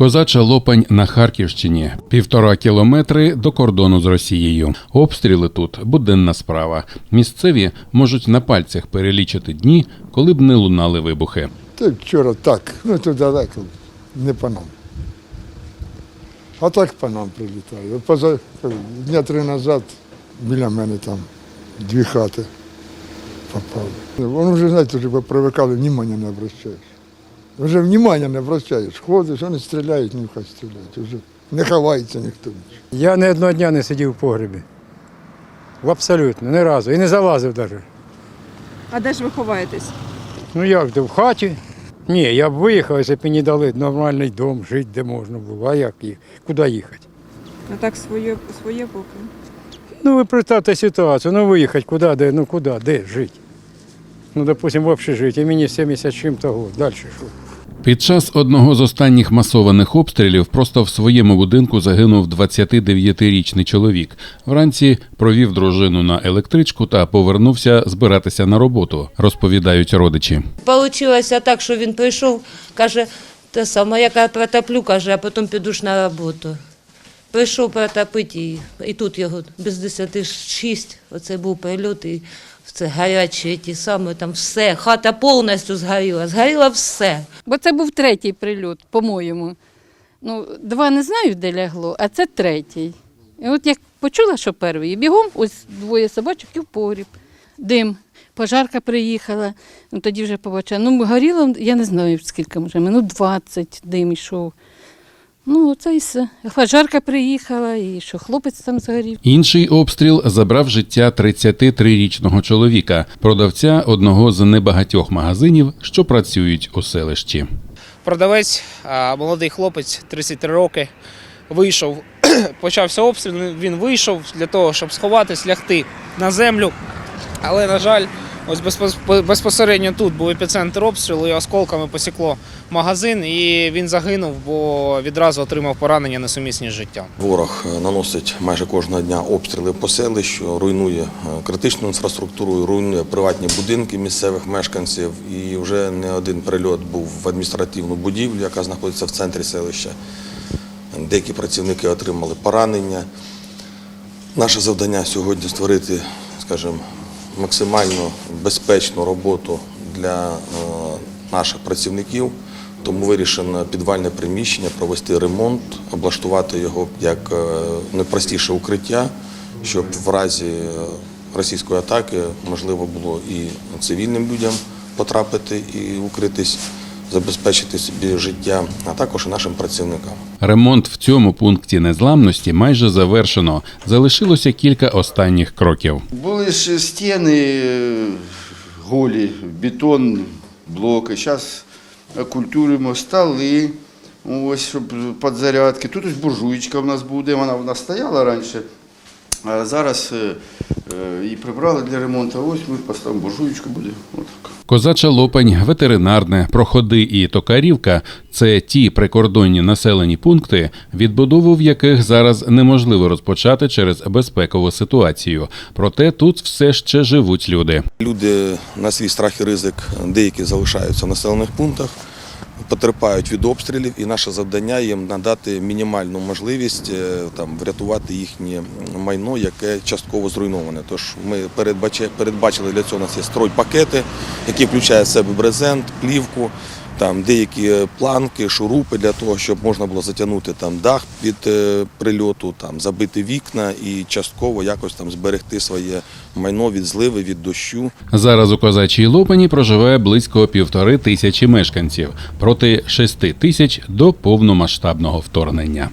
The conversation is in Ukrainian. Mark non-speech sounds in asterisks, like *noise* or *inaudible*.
Козача Лопань на Харківщині, півтора кілометри до кордону з Росією. Обстріли тут буденна справа. Місцеві можуть на пальцях перелічити дні, коли б не лунали вибухи. Та вчора так, ну то далеко, не по нам. А так по нам прилітає. Поза дня три назад біля мене там дві хати попали. Воно вже, знаєте, вже привикали, внимання не обращаєш. Вже внимання не обращаєш. Ходиш, вони стріляють, ну хай стріляють. Вже не ховається ніхто. Я не одного дня не сидів в погребі. В абсолютно, ні разу. І не залазив навіть. А де ж ви ховаєтесь? Ну як, де в хаті? Ні, я б виїхав, якщо б мені дали нормальний дом, жити де можна було. А як їх? Куди їхати? Ну так своє, своє поки. Ну ви представте ситуацію, ну виїхати куди, де, ну куди, де жити? Ну, допустим, в общежитті, мені 70 чим-то год. Далі що? Під час одного з останніх масованих обстрілів просто в своєму будинку загинув 29-річний чоловік. Вранці провів дружину на електричку та повернувся збиратися на роботу, розповідають родичі. Получилося так, що він прийшов, каже, те саме, яка протоплю, каже, а потім піду ж на роботу. Прийшов протопити, і, і тут його без 10 6, оце був прильот, і це гарячі ті саме, там все, хата повністю згоріла, згоріло все. Бо це був третій прильот, по-моєму. Ну, два не знаю, де лягло, а це третій. І от як почула, що перший, бігом ось двоє собачок і в погріб. Дим. Пожарка приїхала, ну тоді вже побачила. Ну, горіло, я не знаю, скільки може, минут 20 дим йшов. Ну, оце і все. Пожарка приїхала, і що хлопець там згорів. Інший обстріл забрав життя 33-річного чоловіка, продавця одного з небагатьох магазинів, що працюють у селищі. Продавець, а, молодий хлопець, 33 роки, вийшов, *clears throat* почався обстріл, він вийшов для того, щоб сховатись, лягти на землю. Але, на жаль, ось безпос- безпосередньо тут був епіцентр обстрілу і осколками посікло магазин, і він загинув, бо відразу отримав поранення несумісні з життям. Ворог е, наносить майже кожного дня обстріли по селищу, руйнує е, критичну інфраструктуру, руйнує приватні будинки місцевих мешканців. І вже не один прильот був в адміністративну будівлю, яка знаходиться в центрі селища. Деякі працівники отримали поранення. Наше завдання сьогодні створити, скажімо, максимально безпечну роботу для е, наших працівників. Тому вирішено підвальне приміщення провести ремонт, облаштувати його як е, найпростіше укриття, щоб в разі е, російської атаки можливо було і цивільним людям потрапити і укритись, забезпечити собі життя, а також і нашим працівникам. Ремонт в цьому пункті незламності майже завершено. Залишилося кілька останніх кроків. Були ж стіни е, голі, бетон, блоки. Зараз культуруємо столи, ось, щоб підзарядки. Тут ось буржуєчка в нас буде, вона в нас стояла раніше. А зараз е, е, прибрали для ремонту. Ось ми поставимо буржуєчку буде. Отак. Козача Лопань, ветеринарне, проходи і токарівка це ті прикордонні населені пункти, відбудову в яких зараз неможливо розпочати через безпекову ситуацію. Проте тут все ще живуть люди. Люди на свій страх і ризик деякі залишаються в населених пунктах, потерпають від обстрілів, і наше завдання їм надати мінімальну можливість е, там врятувати їхнє майно, яке частково зруйноване. Тож ми передбачили для цього у нас є стройпакети, які включають в себе брезент, плівку. Там деякі планки, шурупи для того, щоб можна було затягнути там дах від е, прильоту, там забити вікна і частково якось там зберегти своє майно від зливи, від дощу. Зараз у козачій Лопані проживає близько півтори тисячі мешканців проти шести тисяч до повномасштабного вторгнення.